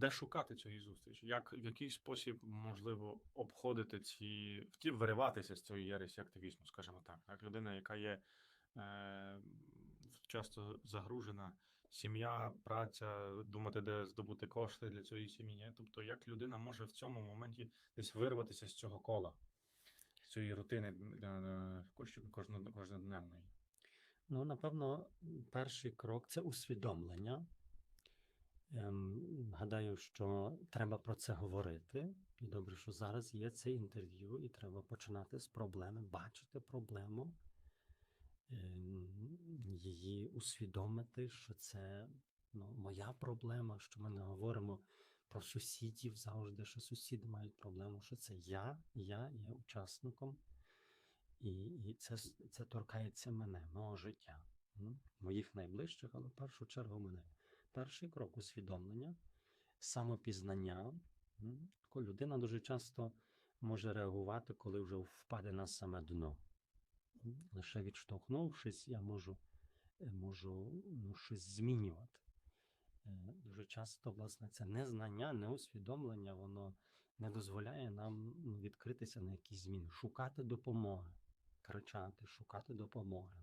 де шукати цієї зустрічі? Як в який спосіб можливо обходити ці втім, вириватися з цієї єресі активізму, скажімо так, як людина, яка є е, часто загружена, сім'я, праця, думати, де здобути кошти для цієї сім'ї. Тобто, як людина може в цьому моменті десь вирватися з цього кола, з цієї рутини е, кож- кожно- кожноденної. Ну, напевно, перший крок це усвідомлення. Гадаю, що треба про це говорити. І добре, що зараз є це інтерв'ю, і треба починати з проблеми, бачити проблему, ем, її усвідомити, що це ну, моя проблема, що ми не говоримо про сусідів завжди, що сусіди мають проблему, що це я, я є учасником. І, і це, це торкається мене, мого життя, моїх найближчих, але в першу чергу мене. Перший крок усвідомлення, самопізнання. людина дуже часто може реагувати, коли вже впаде на саме дно. Лише відштовхнувшись, я можу, е, можу ну, щось змінювати. Е, Дуже часто, власне, це незнання, неусвідомлення, воно не дозволяє нам ну, відкритися на якісь зміни, шукати допомоги, кричати, шукати допомоги.